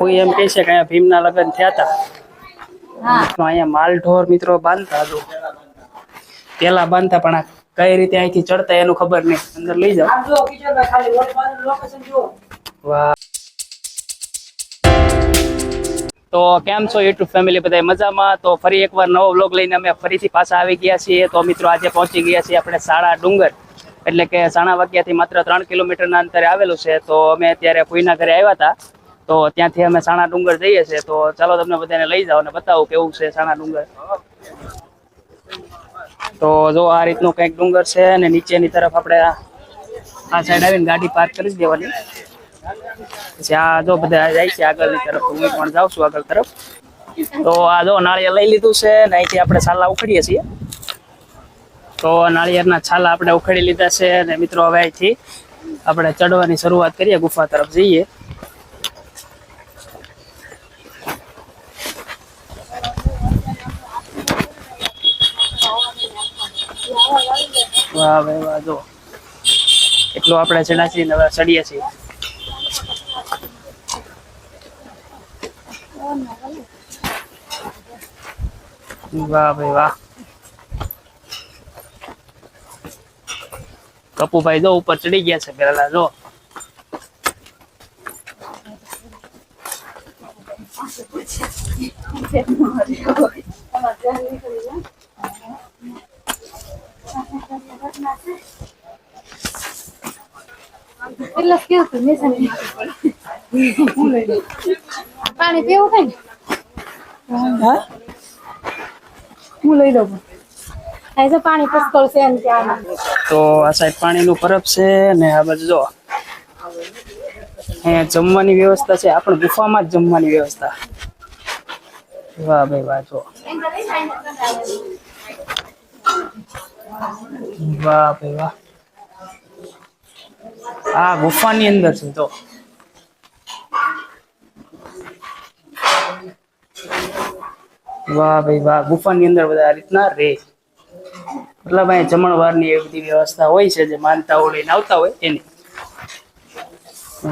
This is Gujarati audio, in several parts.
કોઈ એમ કહે છે કે અહીંયા ભીમના લગ્ન થયા હતા તો અહીંયા માલઢોર મિત્રો બાંધતા હતું. પેલા બાંધતા પણ કઈ રીતે અહીંથી ચડતા એનું ખબર નહીં. અંદર લઈ જુઓ. વાહ. તો કેમ છો યુટ્યુબ ફેમિલી બધા મજામાં? તો ફરી એકવાર નવો વ્લોગ લઈને અમે ફરીથી પાછા આવી ગયા છીએ. તો મિત્રો આજે પહોંચી ગયા છીએ આપણે સાડા ડુંગર. એટલે કે સાણા વાગ્યાથી માત્ર ત્રણ કિલોમીટરના અંતરે આવેલું છે. તો અમે અત્યારે કોઈના ઘરે આવ્યા હતા તો ત્યાંથી અમે સાણા ડુંગર જઈએ છીએ. તો ચાલો તમને બધાને લઈ જાઓ અને બતાવું કેવું છે સાણા ડુંગર. તો જો આ રીતનું કંઈક ડુંગર છે અને નીચેની તરફ આપણે આ સાઈડ આવીને ગાડી પાર્ક કરી દેવાની. પછી આ જો બધા જાય છે આગળની તરફ હું પણ જાઉં છું આગળ તરફ. તો આ જો નાળિયેર લઈ લીધું છે ને અહીંથી આપણે છાલા ઉખડીએ છીએ. તો નાળિયેરના છાલા આપણે ઉખડી લીધા છે અને મિત્રો હવે અહીંથી આપણે ચડવાની શરૂઆત કરીએ ગુફા તરફ જઈએ. વાહ ભાઈ વાહ, જો. એટલું આપણે ચડાસી ને ચડીએ છીએ. વાહ, ભાઈ, વાહ. કપુભાઈ જો ઉપર ચડી ગયા છે પેલા, જો. એટલે કેવું હતું મેં પાણી પીવું કઈ? હા? હું લઈ લઉં. તો પાણી પસ્તોલ છે ને ત્યાં તો આ સાઈડ પાણીનું પરબ છે ને આ બાજુ જો. અહીંયા જમવાની વ્યવસ્થા છે. આપણે ગુફામાં જ જમવાની વ્યવસ્થા. વાહ ભાઈ વાહ જો. વાહ ભાઈ વાહ. આ ગુફાની અંદર છે તો વાહ ભાઈ વાહ, ગુફાની અંદર બધા આ રીતના રે. મતલબ અહીંયા જમણવારની એવી બધી વ્યવસ્થા હોય છે, જે માનતાઓ લઈને આવતા હોય એની.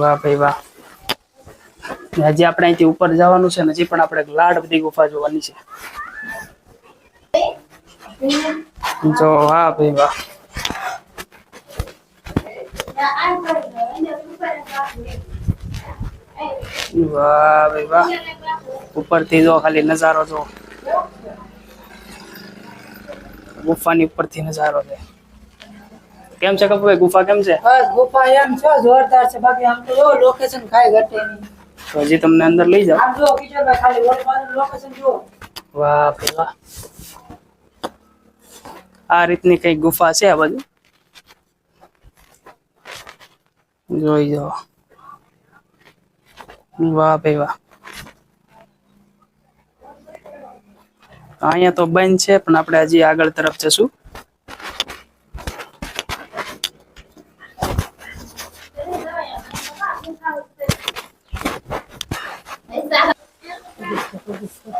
વાહ ભાઈ વાહ. હજી આપણે અહીંથી ઉપર જવાનું છે હજી પણ આપણે લાડ બધી ગુફા જોવાની છે. જો, વાહ ભાઈ વાહ. વાહ ભાઈ વાહ ઉપરથી જો ખાલી નજારો જો ગુફાની ઉપરથી નજારો છે કેમ છે કપૂભાઈ ગુફા કેમ છે બસ ગુફા એમ છો જોરદાર છે બાકી આમ તો જો લોકેશન ખાઈ ઘટે નહીં તો હજી તમને અંદર લઈ જાઓ આમ જો કિશોરભાઈ ખાલી વોટ લોકેશન જુઓ વાહ ભાઈ વાહ આ રીતની કઈ ગુફા છે આ બાજુ જોઈ જવા વાહ ભાઈ વાહ. અહીંયા તો બંધ છે પણ આપણે હજી આગળ તરફ જશું.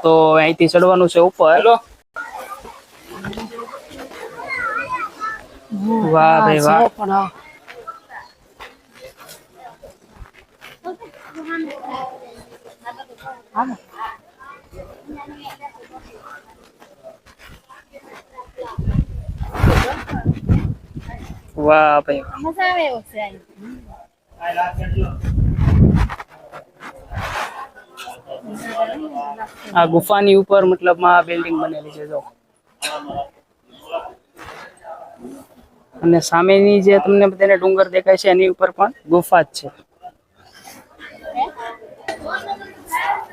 તો અહીંથી ચડવાનું છે ઉપર. વાહ ભાઈ વાહ. વાહ ભાઈ. મજા આવે એવો છે આ ગુફાની ઉપર મતલબમાં આ બિલ્ડિંગ બનેલી છે જો. અને સામેની જે તમને બધાને ડુંગર દેખાય છે એની ઉપર પણ ગુફા જ છે.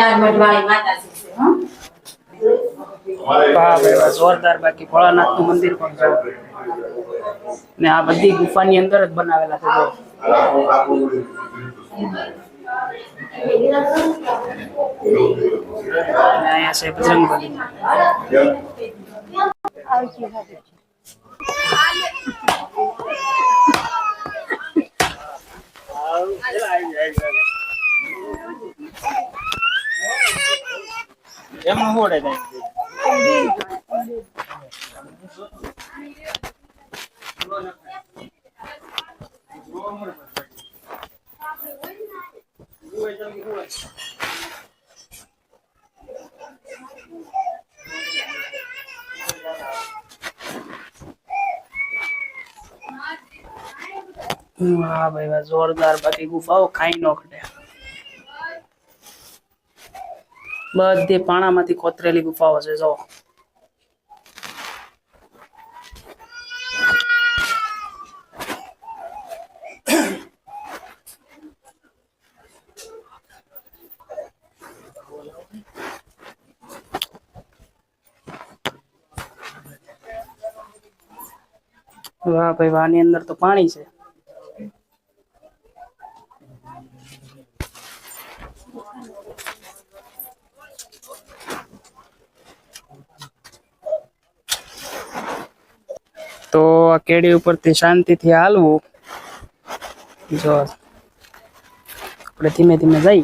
ચાર વાહ, જોરદાર. બાકી ભોળાનાથનું મંદિર પણ છે. ને આ બધી ગુફાની અંદર જ બનાવેલા છે અહીંયા છે બજરંગબલી એમનું હોડે જાય. ભાઈ જોરદાર બાકી ગુફાઓ ખાઈ નો બધી પાણામાંથી કોતરેલી ગુફાઓ છે જો. વાહ ભાઈ વાહ આની અંદર તો પાણી છે તો આ કેડી ઉપરથી શાંતિથી હાલવું. જો આપણે ધીમે ધીમે જઈ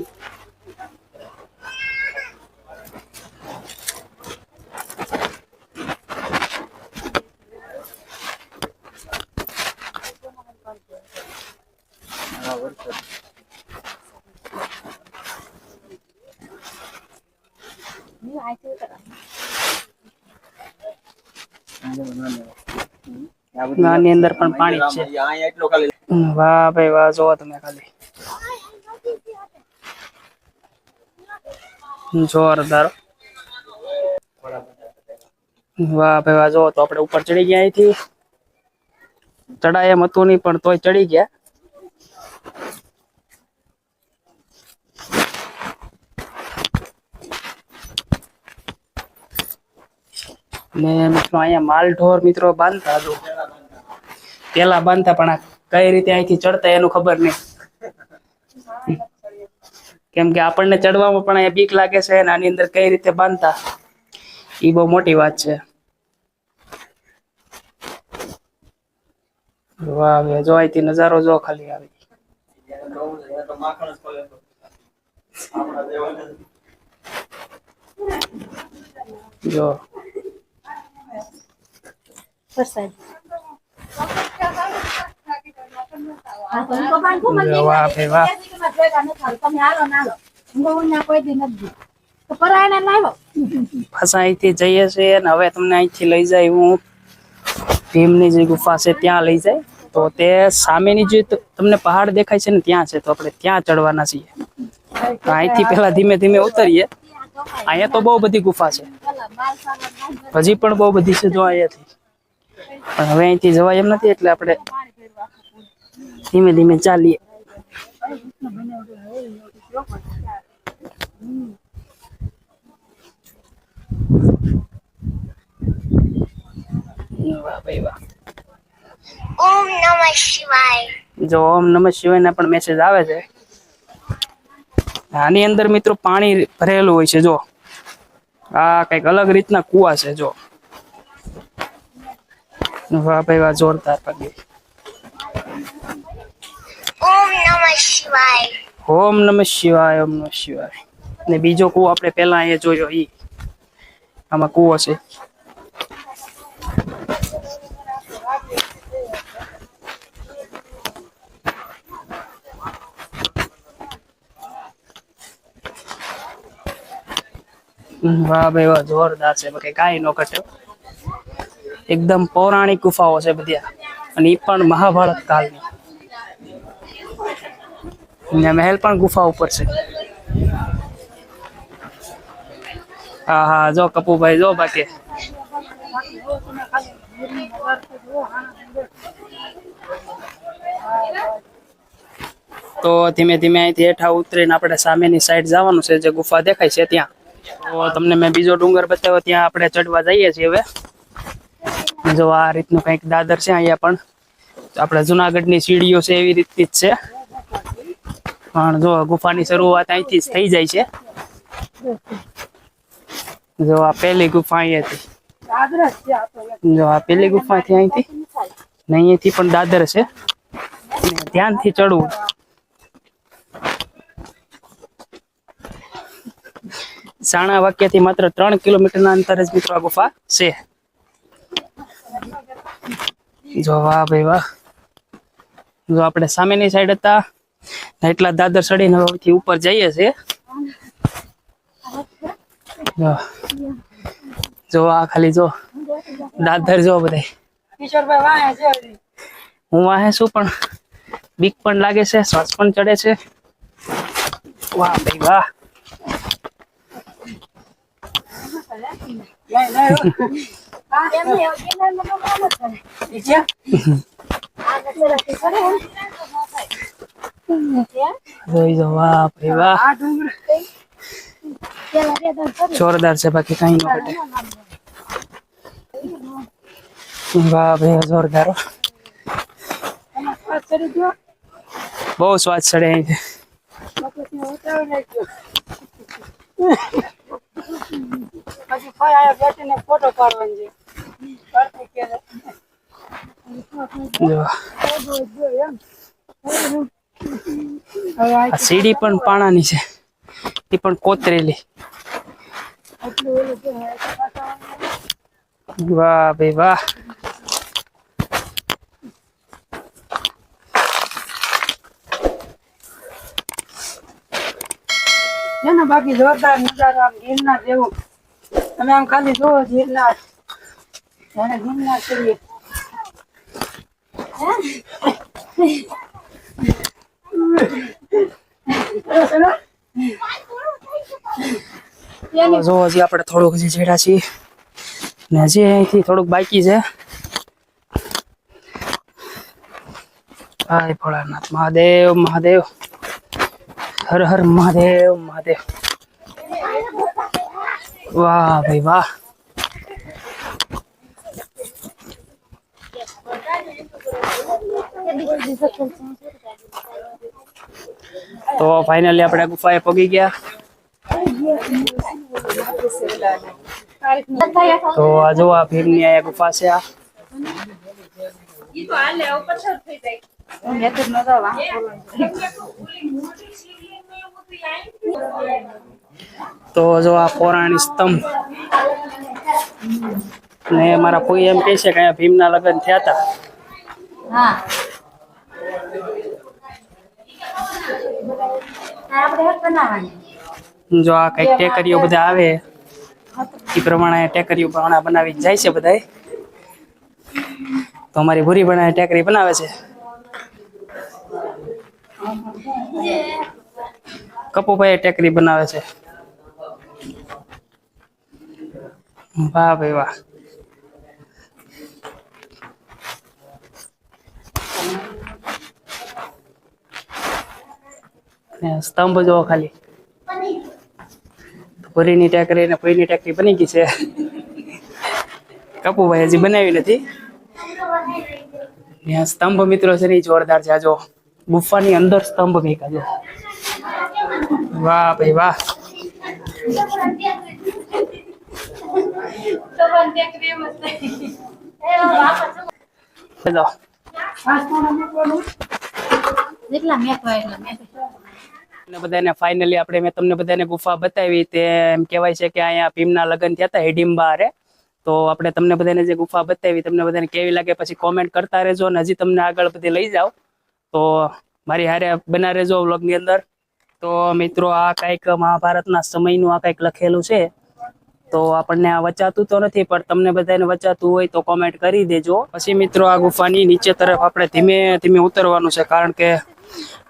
આની અંદર પણ પાણી છે. વાહ ભાઈ વાહ જોવો તમે ખાલી. જોરદાર વાહ ભાઈ વાહ જોવો તો આપણે ઉપર ચડી ગયા અહીંથી. ચડાય એમ હતું નહીં પણ તોય ચડી ગયા. ને મિત્રો અહીંયા માલઢોર મિત્રો બાંધતા જો. પેલા બાંધતા, પણ આ કઈ રીતે અહીંથી ચડતા એનું ખબર નહીં. કેમ કે આપણને ચડવામાં પણ અહીંયા બીક લાગે છે અને આની અંદર કઈ રીતે બાંધતા. એ બહુ મોટી વાત છે. વાહ જો અહીંથી નજારો જો ખાલી આવી. જ. જઈએ છીએ હવે તમને અહીંથી લઈ જાય હું. ભીમની જે ગુફા છે ત્યાં લઈ જાય. તો તે સામેની જે તમને પહાડ દેખાય છે ને ત્યાં છે, તો આપણે ત્યાં ચડવાના છીએ. અહીંથી પેલા ધીમે ધીમે ઉતરીએ. અહીંયા તો બહુ બધી ગુફા છે. હજી પણ બહુ બધી છે જો અહીંયાથી. પણ હવે અહીંથી જવાય એમ નથી એટલે આપણે ધીમે ધીમે ચાલીએ. ઓમ નમઃ શિવાય. જો ઓમ નમઃ શિવાય ના પણ મેસેજ આવે છે. આની અંદર મિત્રો પાણી ભરેલું હોય છે જો. આ કંઈક અલગ રીતના કુવા છે જો. વાહ ભાઈ વાહ જોરદાર પગે. ઓમ નમઃ શિવાય. ઓમ નમઃ શિવાય ઓમ નમઃ શિવાય. ને બીજો કુવો આપણે પહેલા અહીંયા જોયો ઈ. આમાં કુવો છે. વાહ ભાઈ વાહ જોરદાર છે. બાકી કાંઈ નો ઘટ્યો એકદમ પૌરાણિક ગુફાઓ છે બધી. અને એ પણ મહાભારત કાળની. ને મહેલ પણ ગુફા ઉપર છે. હા હા, જો કપુભાઈ જો બાકી. તો ધીમે ધીમે અહીંથી હેઠા ઉતરીને આપણે સામેની સાઈડ જવાનું છે, જે ગુફા દેખાય છે ત્યાં. તો તમને મેં બીજો ડુંગર બતાવ્યો, ત્યાં આપણે ચડવા જઈએ છીએ હવે. જો આ રીતનું કંઈક દાદર છે અહીંયા પણ. આપણે જુનાગઢની સીડીઓ છે એવી રીતની જ છે. પણ જો ગુફાની શરૂઆત અહીંથી જ થઈ જાય છે. જો આ પહેલી ગુફા અહીં હતી આગ્રહ આ તો એક. જો આ પહેલી ગુફાથી અહીંથી. અહીંયાથી પણ દાદર છે. ધ્યાનથી ચડવું. સાણા વાક્યથી માત્ર ત્રણ કિલોમીટરના અંતરે જ મિત્રો ગુફા છે. જો વાહ ભાઈ વાહ જો આપણે સામેની સાઈડ હતા એટલા દાદર ચડીને હવેથી ઉપર જઈએ છીએ. જો. આ ખાલી જો. દાદર જો છે હજી. હું વાહે છું પણ બીક પણ લાગે છે શ્વાસ પણ ચડે છે. વાહ ભાઈ વાહ. નહીં, નહીં, જોરદાર છે બાકી કઈ ન ઘટે. વાહ ભાઈ જોરદાર બહુ સ્વાદ ચડે અહીંથી પછી ફોટો પાડવાનો સીડી પણ પાણાની છે. એ પણ કોતરેલી. વાહ ભાઈ વાહ. બાકી જોરદાર નજારો આમ ગીરના જેવું. તમે આમ ખાલી જોવો ગિરનાર જાણે ગિરનાર કરીએ જો, હજી આપણે થોડુંક હજી છેડા છીએ, ને હજી અહીંથી થોડુંક બાકી છે. ભાઈ ભોળાનાથ મહાદેવ મહાદેવ. હર હર મહાદેવ મહાદેવ. વાહ ભાઈ વાહ. તો ફાઇનલી આપણે ગુફાએ પગી ગયા. તો આ જો આ ભીમની અહીંયા ગુફા છે આ. તો જો આ પૌરાણિક સ્તંભ. ને મારા કોઈ એમ કહે છે કે અહીંયા ભીમના લગ્ન થયા હતા. હા. જો આ કઈ ટેકરીઓ બધા આવે એ પ્રમાણે ટેકરીઓ પ્રમાણે બનાવી જાય છે બધાય. તો અમારી ભૂરી બનાવે ટેકરી બનાવે છે. કપુભાઈ ટેકરી બનાવે છે. વાહ ભાઈ વાહ. સ્તંભ જો ખાલી. ભૂરીની ટેકરી ને ભૂરીની ટેકરી બની ગઈ છે. કપુભાઈ હજી બનાવી નથી. ત્યાં સ્તંભ મિત્રો છે ને જોરદાર છે. આ ગુફાની અંદર સ્તંભ મેકા જો. વાહ ભાઈ વાહ. કેટલા મેં એટલા મેક બધાને ફાઇનલી આપણે મેં તમને બધાને ગુફા બતાવી તે એમ કહેવાય છે કે અહીંયા ભીમના લગ્ન થયા હતા હિડિંબા હારે તો આપણે તમને બધાને જે ગુફા બતાવી તમને બધાને કેવી લાગે પછી કોમેન્ટ કરતા રહેજો અને હજી તમને આગળ બધી લઈ જાઓ. તો મારી હારે બના રહેજો વ્લોગની અંદર. તો મિત્રો આ કંઈક મહાભારતના સમયનું આ કંઈક લખેલું છે. તો આપણને આ વચાતું તો નથી પણ તમને બધાને વચાતું હોય તો કોમેન્ટ કરી દેજો. પછી મિત્રો આ ગુફાની નીચે તરફ આપણે ધીમે ધીમે ઉતરવાનું છે કારણ કે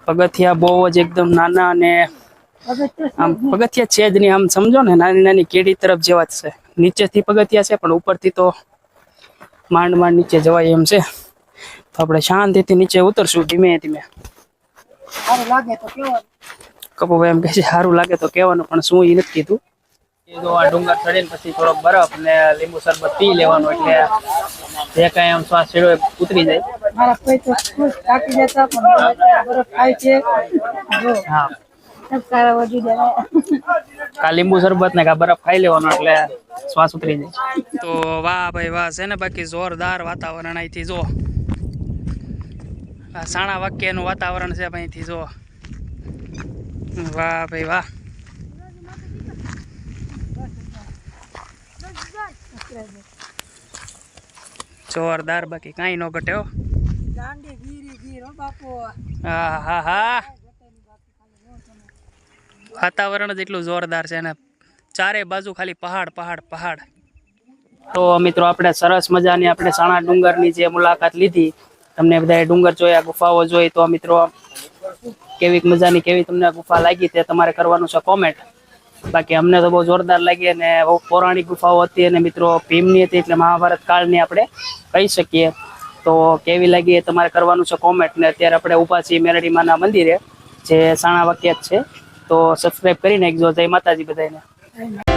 પગથિયા બહુ જ એકદમ નાના અને આમ પગથિયા છે જ નહીં. આમ સમજો ને નાની નાની કેડી તરફ જેવા જ છે. નીચેથી પગથિયા છે પણ ઉપરથી તો માંડ માંડ નીચે જવાય એમ છે. તો આપણે શાંતિથી નીચે ઉતરશું ધીમે ધીમે. કપુભાઈ એમ કહે છે સારું લાગે તો કહેવાનું પણ શું એ નથી કીધું. જો આ ડુંગર ચડીને પછી થોડોક બરફ ને લીંબુ શરબત પી લેવાનું એટલે જે કઈ આમ શ્વાસ છેડો ઉતરી જાય. મારા કોઈ તો ખુશ થાકી જતા પણ બરફ ખાય છે. હા. કા લીંબુ શરબત ને કા બરફ ખાઈ લેવાનો એટલે શ્વાસ ઉતરી જાય. તો વાહ ભાઈ વાહ છે ને બાકી જોરદાર વાતાવરણ અહીંથી જો. આ સાણા વાક્યનું વાતાવરણ છે અહીંથી જો. વાહ ભાઈ વાહ. જોરદાર બાકી કાંઈ ન ઘટ્યો હો. વાતાવરણ જ એટલું જોરદાર છે ને. ચારે બાજુ ખાલી પહાડ પહાડ પહાડ. તો મિત્રો આપણે સરસ મજાની આપણે સાણા ડુંગરની જે મુલાકાત લીધી તમને બધા ડુંગર જોયા ગુફાઓ જોઈ તો મિત્રો કેવી મજાની કેવી તમને ગુફા લાગી તે તમારે કરવાનું છે કોમેન્ટ બાકી અમને તો બહુ જોરદાર લાગી અને પૌરાણિક ગુફાઓ હતી અને મિત્રો ભીમની હતી એટલે મહાભારત કાળની આપણે કહી શકીએ. તો કેવી લાગી એ તમારે કરવાનું છે કોમેન્ટ ને અત્યારે આપણે ઊભા છીએ મેરડીમાના મંદિરે, જે સાણા વાક્યાત છે. તો સબસ્ક્રાઈબ કરી નાખજો જય માતાજી બધાને